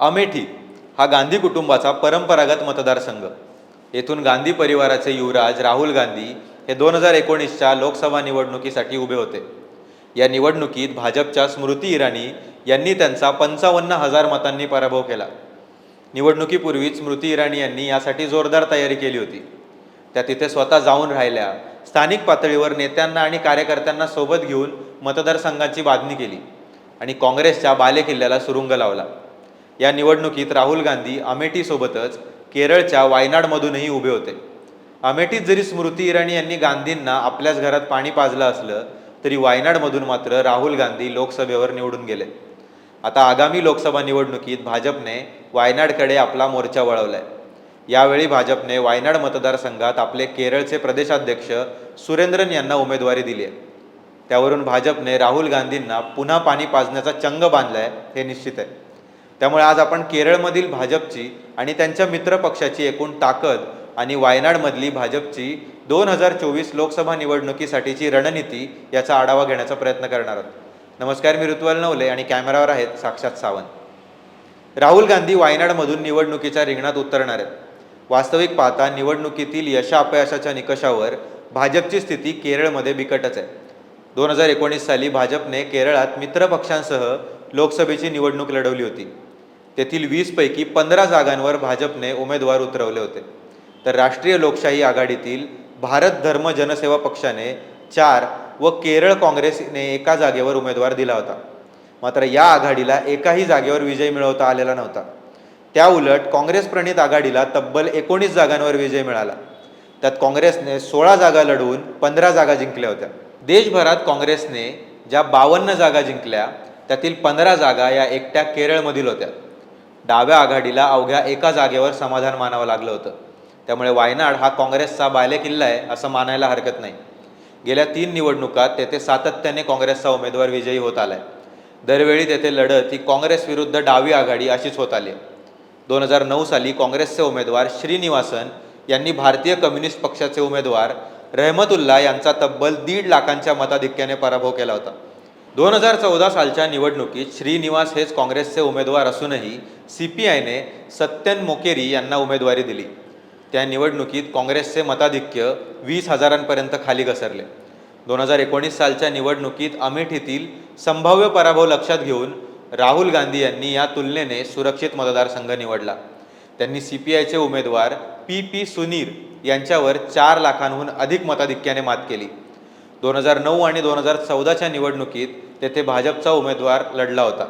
अमेठी हा गांधी कुटुंबाचा परंपरागत मतदारसंघ. येथून गांधी परिवाराचे युवराज राहुल गांधी हे दोन हजार एकोणीसच्या लोकसभा निवडणुकीसाठी उभे होते. या निवडणुकीत भाजपच्या स्मृती इराणी यांनी त्यांचा पंचावन्न हजार मतांनी पराभव केला. निवडणुकीपूर्वीच स्मृती इराणी यांनी यासाठी जोरदार तयारी केली होती. त्या तिथे स्वतः जाऊन राहिल्या स्थानिक पातळीवर नेत्यांना आणि कार्यकर्त्यांना सोबत घेऊन मतदारसंघाची बांधणी केली आणि काँग्रेसच्या बालेकिल्ल्याला सुरुंग लावला. या निवडणुकीत राहुल गांधी अमेठीसोबतच केरळच्या वायनाडमधूनही उभे होते. अमेठीत जरी स्मृती इराणी यांनी गांधींना आपल्याच घरात पाणी पाजलं असलं तरी वायनाडमधून मात्र राहुल गांधी लोकसभेवर निवडून गेले. आता आगामी लोकसभा निवडणुकीत भाजपने वायनाडकडे आपला मोर्चा वळवलाय. यावेळी भाजपने वायनाड मतदारसंघात आपले केरळचे प्रदेशाध्यक्ष सुरेंद्रन यांना उमेदवारी दिली आहे त्यावरून भाजपने राहुल गांधींना पुन्हा पाणी पाजण्याचा चंग बांधलाय हे निश्चित आहे. त्यामुळे आज आपण केरळमधील भाजपची आणि त्यांच्या मित्र पक्षाची एकूण ताकद आणि वायनाडमधली भाजपची दोन हजार चोवीस लोकसभा निवडणुकीसाठीची रणनीती याचा आढावा घेण्याचा प्रयत्न करणार आहोत. नमस्कार मी ऋतुवाल नवले आणि कॅमेरावर आहेत साक्षात सावंत. राहुल गांधी वायनाडमधून निवडणुकीच्या रिंगणात उतरणार आहेत. वास्तविक पाहता निवडणुकीतील यशा अपयशाच्या निकषावर भाजपची स्थिती केरळमध्ये बिकटच आहे. दोन हजार एकोणीस साली भाजपने केरळात मित्रपक्षांसह लोकसभेची निवडणूक लढवली होती. तेथील वीसपैकी पंधरा जागांवर भाजपने उमेदवार उतरवले होते. तर राष्ट्रीय लोकशाही आघाडीतील भारत धर्म जनसेवा पक्षाने चार व केरळ काँग्रेसने एका जागेवर उमेदवार दिला होता. मात्र या आघाडीला एकाही जागेवर विजय मिळवता आलेला नव्हता. त्या उलट काँग्रेस प्रणित आघाडीला तब्बल एकोणीस जागांवर विजय मिळाला. त्यात काँग्रेसने सोळा जागा लढवून पंधरा जागा जिंकल्या होत्या. देशभरात काँग्रेसने ज्या बावन्न जागा जिंकल्या त्यातील पंधरा जागा या एकट्या केरळमधील होत्या. डाव्या आघाडीला अवघ्या एका जागेवर समाधान मानावं लागलं होतं. त्यामुळे वायनाड हा काँग्रेसचा बालेकिल्ला आहे असं मानायला हरकत नाही. गेल्या तीन निवडणुकात तेथे सातत्याने काँग्रेसचा उमेदवार विजयी होत आलाय. दरवेळी तेथे लढत ही काँग्रेस विरुद्ध डावी आघाडी अशीच होत आली दोन हजार नऊ साली काँग्रेसचे उमेदवार श्रीनिवासन यांनी भारतीय कम्युनिस्ट पक्षाचे उमेदवार रहमतुल्ला यांचा तब्बल दीड लाखांच्या मताधिक्याने पराभव केला होता. दोन हजार चौदा सालच्या निवडणुकीत श्रीनिवास हेच काँग्रेसचे उमेदवार असूनही सी पी आयने सत्यन मोकेरी यांना उमेदवारी दिली. त्या निवडणुकीत काँग्रेसचे मताधिक्य वीस हजारांपर्यंत खाली घसरले. दोन हजार एकोणीस सालच्या निवडणुकीत अमेठीतील संभाव्य पराभव लक्षात घेऊन राहुल गांधी यांनी या तुलनेने सुरक्षित मतदारसंघ निवडला. त्यांनी सी पी आयचे उमेदवार पी पी सुनीर यांच्यावर चार लाखांहून अधिक मताधिक्याने मात केली. दोन हजार नऊ आणि दोन हजार चौदाच्या निवडणुकीत तेथे भाजपचा उमेदवार लढला होता.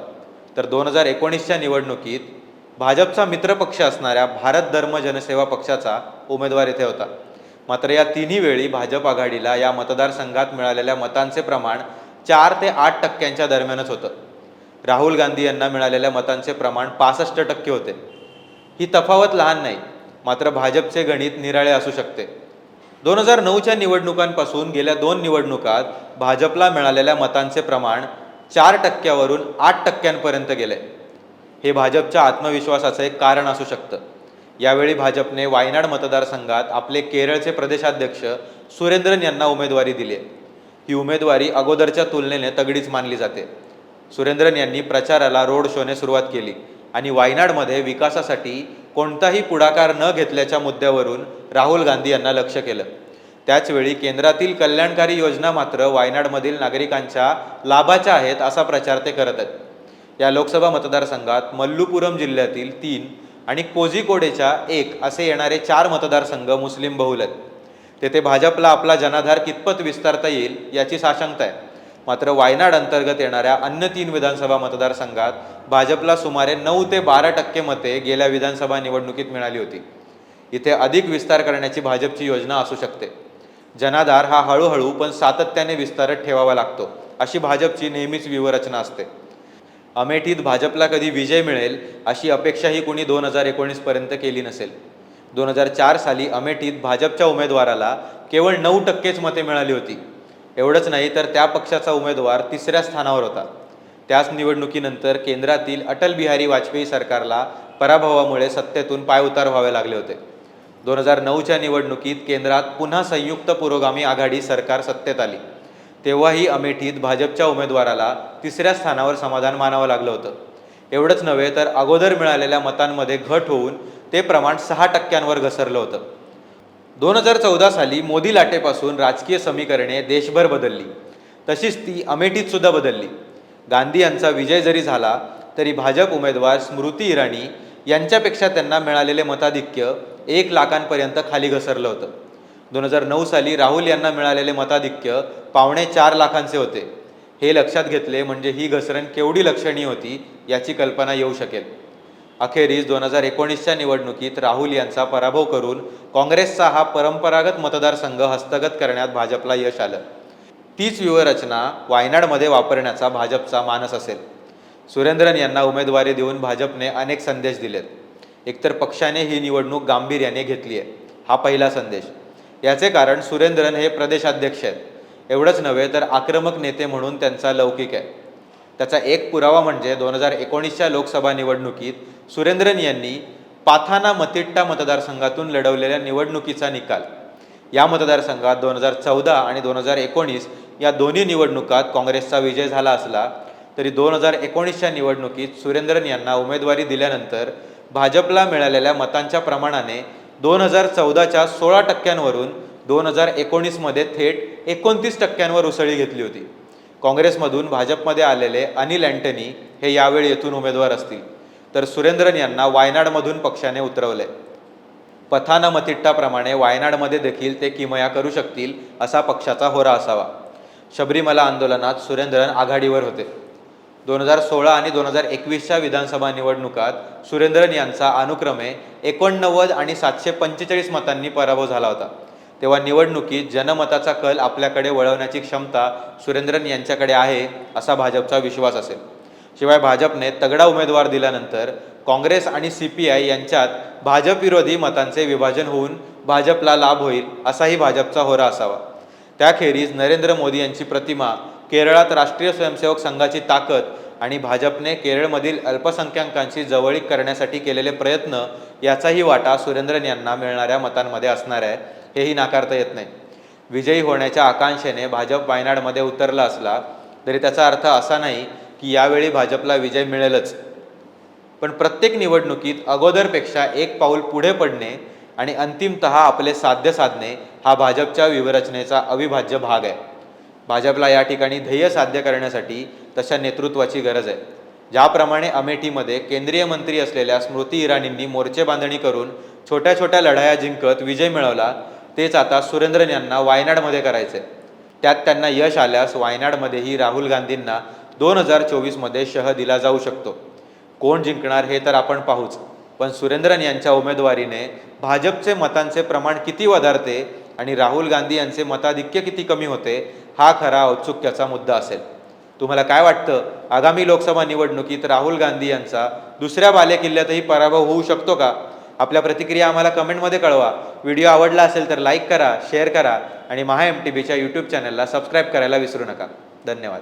तर दोन हजार एकोणीसच्या निवडणुकीत भाजपचा मित्रपक्ष असणाऱ्या भारत धर्म जनसेवा पक्षाचा उमेदवार येथे होता. मात्र या तिन्ही वेळी भाजप आघाडीला या मतदारसंघात मिळालेल्या मतांचे प्रमाण चार ते आठ टक्क्यांच्या दरम्यानच होतं. राहुल गांधी यांना मिळालेल्या मतांचे प्रमाण पासष्ट टक्के होते. ही तफावत लहान नाही मात्र भाजपचे गणित निराळे असू शकते. दोन हजार नऊच्या निवडणुकांपासून गेल्या दोन निवडणुकात भाजपला मिळालेल्या मतांचे प्रमाण चार टक्क्यावरून आठ टक्क्यांपर्यंत गेले. हे भाजपच्या आत्मविश्वासाचं एक कारण असू शकतं. यावेळी भाजपने वायनाड मतदारसंघात आपले केरळचे प्रदेशाध्यक्ष सुरेंद्रन यांना उमेदवारी दिली. ही उमेदवारी अगोदरच्या तुलनेने तगडीच मानली जाते. सुरेंद्रन यांनी प्रचाराला रोड शोने सुरुवात केली आणि वायनाडमध्ये विकासासाठी कोणताही पुढाकार न घेतल्याच्या मुद्द्यावरून राहुल गांधी यांना लक्ष केलं. त्याचवेळी केंद्रातील कल्याणकारी योजना मात्र वायनाडमधील नागरिकांच्या लाभाच्या आहेत असा प्रचार ते करत आहेत. या लोकसभा मतदारसंघात मल्लुपुरम जिल्ह्यातील तीन आणि कोझिकोडेच्या एक असे येणारे चार मतदारसंघ मुस्लिम बहुल आहेत. तेथे भाजपला आपला जनाधार कितपत विस्तारता येईल याची साशंकता आहे. मात्र वायनाड अंतर्गत येणाऱ्या अन्य तीन विधानसभा मतदारसंघात भाजपला सुमारे नऊ ते बारा टक्के मते गेल्या विधानसभा निवडणुकीत मिळाली होती. इथे अधिक विस्तार करण्याची भाजपची योजना असू शकते. जनाधार हा हळूहळू पण सातत्याने विस्तारत ठेवावा लागतो अशी भाजपची नेहमीच व्यूहरचना असते. अमेठीत भाजपला कधी विजय मिळेल अशी अपेक्षाही कुणी दोन हजार एकोणीसपर्यंत केली नसेल. दोन हजार चार साली अमेठीत भाजपच्या उमेदवाराला केवळ नऊ टक्केच मते मिळाली होती. एवढंच नाही तर त्या पक्षाचा उमेदवार तिसऱ्या स्थानावर होता. त्याच निवडणुकीनंतर केंद्रातील अटल बिहारी वाजपेयी सरकारला पराभवामुळे सत्तेतून पायउतार व्हावे लागले होते. दोन हजार नऊच्या निवडणुकीत केंद्रात पुन्हा संयुक्त पुरोगामी आघाडी सरकार सत्तेत आली. तेव्हाही अमेठीत भाजपच्या उमेदवाराला तिसऱ्या स्थानावर समाधान मानावं लागलं होतं. एवढंच नव्हे तर अगोदर मिळालेल्या मतांमध्ये घट होऊन ते प्रमाण सहा टक्क्यांवर घसरलं होतं. दोन हजार चौदा साली मोदी लाटेपासून राजकीय समीकरणे देशभर बदलली. तशीच ती अमेठीत सुद्धा बदलली. गांधी यांचा विजय जरी झाला तरी भाजप उमेदवार स्मृती इराणी यांच्यापेक्षा त्यांना मिळालेले मताधिक्य एक लाखांपर्यंत खाली घसरलं होतं. दोन हजार नऊ साली राहुल यांना मिळालेले मताधिक्य पावणे चार लाखांचे होते. हे लक्षात घेतले म्हणजे ही घसरण केवढी लक्षणीय होती याची कल्पना येऊ शकेल. अखेरीस दोन हजार एकोणीसच्या निवडणुकीत राहुल यांचा पराभव करून काँग्रेसचा हा परंपरागत मतदारसंघ हस्तगत करण्यात भाजपला यश आलं. तीच व्यूहरचना वायनाडमध्ये वापरण्याचा भाजपचा मानस असेल. सुरेंद्रन यांना उमेदवारी देऊन भाजपने अनेक संदेश दिलेत. एकतर पक्षाने ही निवडणूक गांभीर्याने घेतली आहे हा पहिला संदेश. याचे कारण सुरेंद्रन हे प्रदेशाध्यक्ष आहेत. एवढंच नव्हे तर आक्रमक नेते म्हणून त्यांचा लौकिक आहे. त्याचा एक पुरावा म्हणजे दोन हजार एकोणीसच्या लोकसभा निवडणुकीत सुरेंद्रन यांनी पाथाना मतिट्टा मतदारसंघातून लढवलेल्या निवडणुकीचा निकाल. या मतदारसंघात दोन हजार चौदा आणि दोन हजार एकोणीस या दोन्ही निवडणुकात काँग्रेसचा विजय झाला असला तरी दोन हजार एकोणीसच्या निवडणुकीत सुरेंद्रन यांना उमेदवारी दिल्यानंतर भाजपला मिळालेल्या मतांच्या प्रमाणाने दोन हजार चौदाच्या सोळा टक्क्यांवरून दोन हजार एकोणीसमध्ये थेट एकोणतीस टक्क्यांवर उसळी घेतली होती. काँग्रेसमधून भाजपमध्ये आलेले अनिल अँटनी हे यावेळी येथून उमेदवार असतील. तर सुरेंद्रन यांना वायनाडमधून पक्षाने उतरवले. पथानमतिट्टाप्रमाणे वायनाडमध्ये देखील ते किमया करू शकतील असा पक्षाचा होरा असावा. शबरीमला आंदोलनात सुरेंद्रन आघाडीवर होते. दोन हजार सोळा आणि दोन हजार एकवीसच्या विधानसभा निवडणुकात सुरेंद्रन यांचा अनुक्रमे एकोणनव्वद आणि सातशे पंचेचाळीस मतांनी पराभव झाला होता. तेव्हा निवडणुकीत जनमताचा कल आपल्याकडे वळवण्याची क्षमता सुरेंद्रन यांच्याकडे आहे असा भाजपचा विश्वास असेल. शिवाय भाजपने तगडा उमेदवार दिल्यानंतर काँग्रेस आणि सी पी आय यांच्यात भाजप विरोधी मतांचे विभाजन होऊन भाजपला लाभ होईल असाही भाजपचा होरा असावा. त्याखेरीज नरेंद्र मोदी यांची प्रतिमा केरळात राष्ट्रीय स्वयंसेवक संघाची ताकद आणि भाजपने केरळमधील अल्पसंख्याकांशी जवळीक करण्यासाठी केलेले प्रयत्न याचाही वाटा सुरेंद्रन यांना मिळणाऱ्या मतांमध्ये असणार आहे हेही नाकारता येत नाही. विजयी होण्याच्या आकांक्षेने भाजप वायनाडमध्ये उतरला असला तरी त्याचा अर्थ असा नाही की यावेळी भाजपला विजय मिळेलच. पण प्रत्येक निवडणुकीत अगोदरपेक्षा एक पाऊल पुढे पडणे आणि अंतिमत आपले साध्य साधणे हा भाजपच्या व्यूहरचनेचा अविभाज्य भाग आहे. भाजपला या ठिकाणी ध्येय साध्य करण्यासाठी तशा नेतृत्वाची गरज आहे. ज्याप्रमाणे अमेठीमध्ये केंद्रीय मंत्री असलेल्या स्मृती इराणींनी मोर्चे बांधणी करून छोट्या छोट्या लढाया जिंकत विजय मिळवला तेच आता सुरेंद्रन यांना वायनाडमध्ये करायचे त्यात त्यांना यश आल्यास वायनाडमध्येही राहुल गांधींना दोन हजार चोवीसमध्ये शह दिला जाऊ शकतो. कोण जिंकणार हे तर आपण पाहूच. पण सुरेंद्रन यांच्या उमेदवारीने भाजपचे मतांचे प्रमाण किती वधारते आणि राहुल गांधी यांचे मताधिक्य किती कमी होते हा खरा औत्सुक्याचा मुद्दा असेल. तुम्हाला काय वाटतं? आगामी लोकसभा निवडणुकीत राहुल गांधी यांचा दुसऱ्या बालेकिल्ल्यातही पराभव होऊ शकतो का? आपल्या प्रतिक्रिया आम्हाला कमेंटमध्ये कळवा. व्हिडिओ आवडला असेल तर लाईक करा शेअर करा आणि महा एम टी बीच्या यूट्यूब चॅनलला सबस्क्राईब करायला विसरू नका. धन्यवाद.